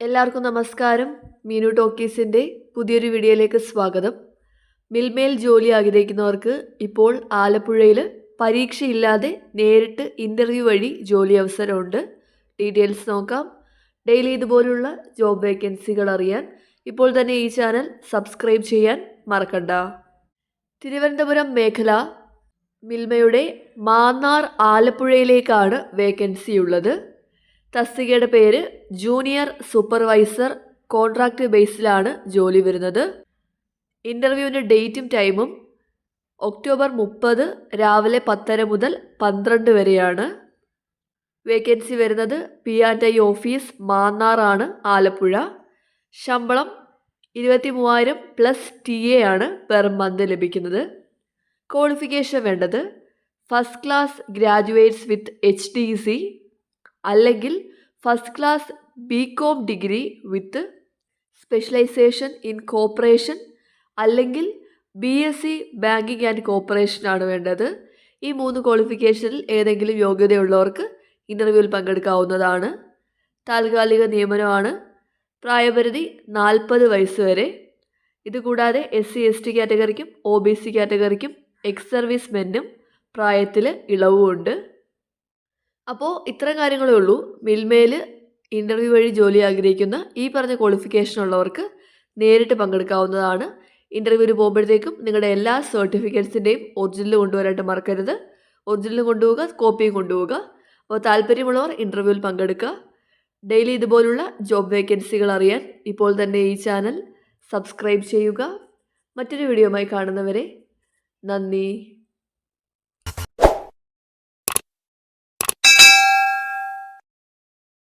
എല്ലാവർക്കും നമസ്കാരം. മീനു ടോക്കീസിന്റെ പുതിയൊരു വീഡിയോയിലേക്ക് സ്വാഗതം. മിൽമേൽ ജോലി ആഗ്രഹിക്കുന്നവർക്ക് ഇപ്പോൾ ആലപ്പുഴയിൽ പരീക്ഷയില്ലാതെ നേരിട്ട് ഇന്റർവ്യൂ വഴി ജോലി അവസരമുണ്ട്. ഡീറ്റെയിൽസ് നോക്കാം. ഡെയിലി ഇതുപോലുള്ള ജോബ് വേക്കൻസികൾ അറിയാൻ ഇപ്പോൾ തന്നെ ഈ ചാനൽ സബ്സ്ക്രൈബ് ചെയ്യാൻ മറക്കണ്ട. തിരുവനന്തപുരം മേഖല മിൽമയുടെ മാന്നാർ ആലപ്പുഴയിലേക്കാണ് വേക്കൻസി ഉള്ളത് തസ്തികയുടെ പേര് ജൂനിയർ സൂപ്പർവൈസർ കോൺട്രാക്റ്റ് ബേസിലാണ് ജോലി വരുന്നത്. ഇന്റർവ്യൂവിന്റെ ഡേറ്റും ടൈമും ഒക്ടോബർ മുപ്പത് രാവിലെ പത്തര മുതൽ പന്ത്രണ്ട് വരെയാണ്. വേക്കൻസി വരുന്നത് പി ആൻഡ് ഐ ഓഫീസ് മാന്നാറാണ് ആലപ്പുഴ. ശമ്പളം ഇരുപത്തി മൂവായിരം പ്ലസ് ടി എ ആണ് പെർ മന്ത് ലഭിക്കുന്നത്. ക്വാളിഫിക്കേഷൻ വേണ്ടത് first class graduates with H D C അല്ലെങ്കിൽ first class B com degree with specialisation in cooperation അല്ലെങ്കിൽ B S C banking and കോപ്പറേഷനാണ് വേണ്ടത്. ഈ മൂന്ന് ക്വാളിഫിക്കേഷനിൽ ഏതെങ്കിലും യോഗ്യതയുള്ളവർക്ക് ഇന്റർവ്യൂവിൽ പങ്കെടുക്കാവുന്നതാണ്. താൽക്കാലിക നിയമനമാണ്. പ്രായപരിധി നാൽപ്പത് വയസ്സ് വരെ. ഇതുകൂടാതെ എസ് സി എസ് ടി കാറ്റഗറിക്കും ഒ ബി സി കാറ്റഗറിക്കും എക്സ് സർവീസ് മെന്നും പ്രായത്തിൽ ഇളവുമുണ്ട്. അപ്പോൾ ഇത്രയും കാര്യങ്ങളേ ഉള്ളൂ. മിൽമയിൽ ഇന്റർവ്യൂ വഴി ജോലി ആഗ്രഹിക്കുന്ന ഈ പറഞ്ഞ ക്വാളിഫിക്കേഷൻ ഉള്ളവർക്ക് നേരിട്ട് പങ്കെടുക്കാവുന്നതാണ്. ഇന്റർവ്യൂവിന് പോകുമ്പോഴത്തേക്കും നിങ്ങളുടെ എല്ലാ സർട്ടിഫിക്കറ്റ്സിന്റെയും ഒറിജിനൽ കൊണ്ടുവരാനായിട്ട് മറക്കരുത്. ഒറിജിനൽ കൊണ്ടുപോവുക കോപ്പിയും കൊണ്ടുപോവുക. അപ്പോൾ താല്പര്യമുള്ളവർ ഇന്റർവ്യൂവിൽ പങ്കെടുക്കുക. ഡെയിലി ഇതുപോലുള്ള ജോബ് വേക്കൻസികൾ അറിയാൻ ഇപ്പോൾ തന്നെ ഈ ചാനൽ സബ്സ്ക്രൈബ് ചെയ്യുക. മറ്റൊരു വീഡിയോയുമായി കാണുന്നവരെ നന്ദി.